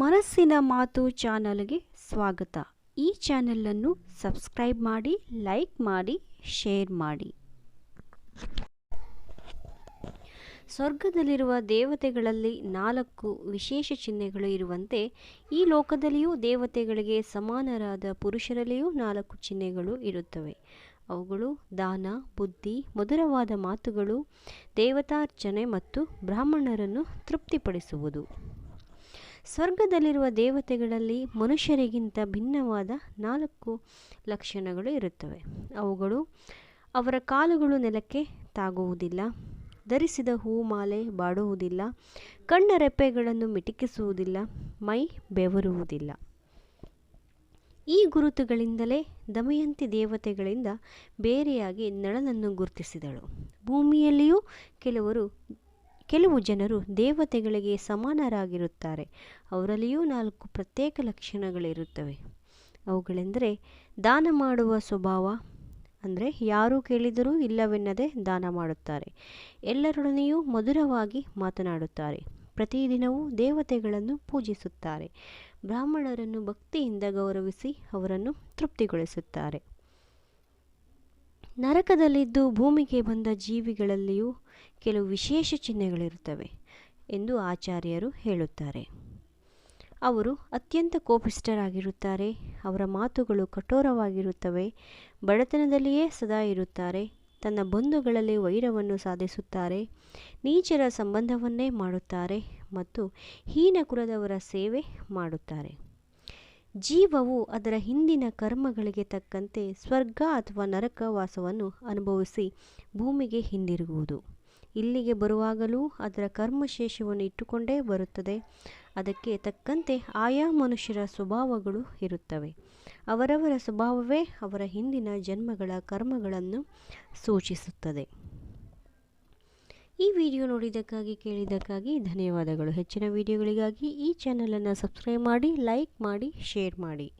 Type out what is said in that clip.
ಮನಸ್ಸಿನ ಮಾತು ಚಾನಲ್ಗೆ ಸ್ವಾಗತ. ಈ ಚಾನಲನ್ನು ಸಬ್ಸ್ಕ್ರೈಬ್ ಮಾಡಿ, ಲೈಕ್ ಮಾಡಿ, ಶೇರ್ ಮಾಡಿ. ಸ್ವರ್ಗದಲ್ಲಿರುವ ದೇವತೆಗಳಲ್ಲಿ ನಾಲ್ಕು ವಿಶೇಷ ಚಿಹ್ನೆಗಳು ಇರುವಂತೆ, ಈ ಲೋಕದಲ್ಲಿಯೂ ದೇವತೆಗಳಿಗೆ ಸಮಾನರಾದ ಪುರುಷರಲ್ಲಿಯೂ ನಾಲ್ಕು ಚಿಹ್ನೆಗಳು ಇರುತ್ತವೆ. ಅವುಗಳು ದಾನ, ಬುದ್ಧಿ, ಮಧುರವಾದ ಮಾತುಗಳು, ದೇವತಾರ್ಚನೆ ಮತ್ತು ಬ್ರಾಹ್ಮಣರನ್ನು ತೃಪ್ತಿಪಡಿಸುವುದು. ಸ್ವರ್ಗದಲ್ಲಿರುವ ದೇವತೆಗಳಲ್ಲಿ ಮನುಷ್ಯರಿಗಿಂತ ಭಿನ್ನವಾದ ನಾಲ್ಕು ಲಕ್ಷಣಗಳು ಇರುತ್ತವೆ. ಅವುಗಳು ಅವರ ಕಾಲುಗಳು ನೆಲಕ್ಕೆ ತಾಗುವುದಿಲ್ಲ, ಧರಿಸಿದ ಹೂಮಾಲೆ ಬಾಡುವುದಿಲ್ಲ, ಕಣ್ಣ ರೆಪ್ಪೆಗಳನ್ನು ಮಿಟಕಿಸುವುದಿಲ್ಲ, ಮೈ ಬೆವರುವುದಿಲ್ಲ. ಈ ಗುರುತುಗಳಿಂದಲೇ ದಮಯಂತಿ ದೇವತೆಗಳಿಂದ ಬೇರೆಯಾಗಿ ನಳನನ್ನು ಗುರುತಿಸಿದಳು. ಭೂಮಿಯಲ್ಲಿಯೂ ಕೆಲವರು ಕೆಲವು ಜನರು ದೇವತೆಗಳಿಗೆ ಸಮಾನರಾಗಿರುತ್ತಾರೆ. ಅವರಲ್ಲಿಯೂ ನಾಲ್ಕು ಪ್ರತ್ಯೇಕ ಲಕ್ಷಣಗಳಿರುತ್ತವೆ. ಅವುಗಳೆಂದರೆ ದಾನ ಮಾಡುವ ಸ್ವಭಾವ, ಅಂದರೆ ಯಾರು ಕೇಳಿದರೂ ಇಲ್ಲವೆನ್ನದೆ ದಾನ ಮಾಡುತ್ತಾರೆ. ಎಲ್ಲರೊಡನೆಯೂ ಮಧುರವಾಗಿ ಮಾತನಾಡುತ್ತಾರೆ. ಪ್ರತಿದಿನವೂ ದೇವತೆಗಳನ್ನು ಪೂಜಿಸುತ್ತಾರೆ. ಬ್ರಾಹ್ಮಣರನ್ನು ಭಕ್ತಿಯಿಂದ ಗೌರವಿಸಿ ಅವರನ್ನು ತೃಪ್ತಿಗೊಳಿಸುತ್ತಾರೆ. ನರಕದಲ್ಲಿದ್ದು ಭೂಮಿಗೆ ಬಂದ ಜೀವಿಗಳಲ್ಲಿಯೂ ಕೆಲವು ವಿಶೇಷ ಚಿಹ್ನೆಗಳಿರುತ್ತವೆ ಎಂದು ಆಚಾರ್ಯರು ಹೇಳುತ್ತಾರೆ. ಅವರು ಅತ್ಯಂತ ಕೋಪಿಷ್ಠರಾಗಿರುತ್ತಾರೆ, ಅವರ ಮಾತುಗಳು ಕಠೋರವಾಗಿರುತ್ತವೆ, ಬಡತನದಲ್ಲಿಯೇ ಸದಾ ಇರುತ್ತಾರೆ, ತನ್ನ ಬಂಧುಗಳಲ್ಲಿ ವೈರವನ್ನು ಸಾಧಿಸುತ್ತಾರೆ, ನೀಚರ ಸಂಬಂಧವನ್ನೇ ಮಾಡುತ್ತಾರೆ ಮತ್ತು ಹೀನ ಕುಲದವರ ಸೇವೆ ಮಾಡುತ್ತಾರೆ. ಜೀವವು ಅದರ ಹಿಂದಿನ ಕರ್ಮಗಳಿಗೆ ತಕ್ಕಂತೆ ಸ್ವರ್ಗ ಅಥವಾ ನರಕವಾಸವನ್ನು ಅನುಭವಿಸಿ ಭೂಮಿಗೆ ಹಿಂದಿರುಗುವುದು. ಇಲ್ಲಿಗೆ ಬರುವಾಗಲೂ ಅದರ ಕರ್ಮಶೇಷವನ್ನು ಇಟ್ಟುಕೊಂಡೇ ಬರುತ್ತದೆ. ಅದಕ್ಕೆ ತಕ್ಕಂತೆ ಆಯಾ ಮನುಷ್ಯರ ಸ್ವಭಾವಗಳು ಇರುತ್ತವೆ. ಅವರವರ ಸ್ವಭಾವವೇ ಅವರ ಹಿಂದಿನ ಜನ್ಮಗಳ ಕರ್ಮಗಳನ್ನು ಸೂಚಿಸುತ್ತದೆ. ಈ ವಿಡಿಯೋ ನೋಡಿದ್ದಕ್ಕಾಗಿ, ಕೇಳಿದ್ದಕ್ಕಾಗಿ ಧನ್ಯವಾದಗಳು. ಹೆಚ್ಚಿನ ವಿಡಿಯೋಗಳಿಗಾಗಿ ಈ ಚಾನಲನ್ನು ಸಬ್ಸ್ಕ್ರೈಬ್ ಮಾಡಿ, ಲೈಕ್ ಮಾಡಿ, ಶೇರ್ ಮಾಡಿ.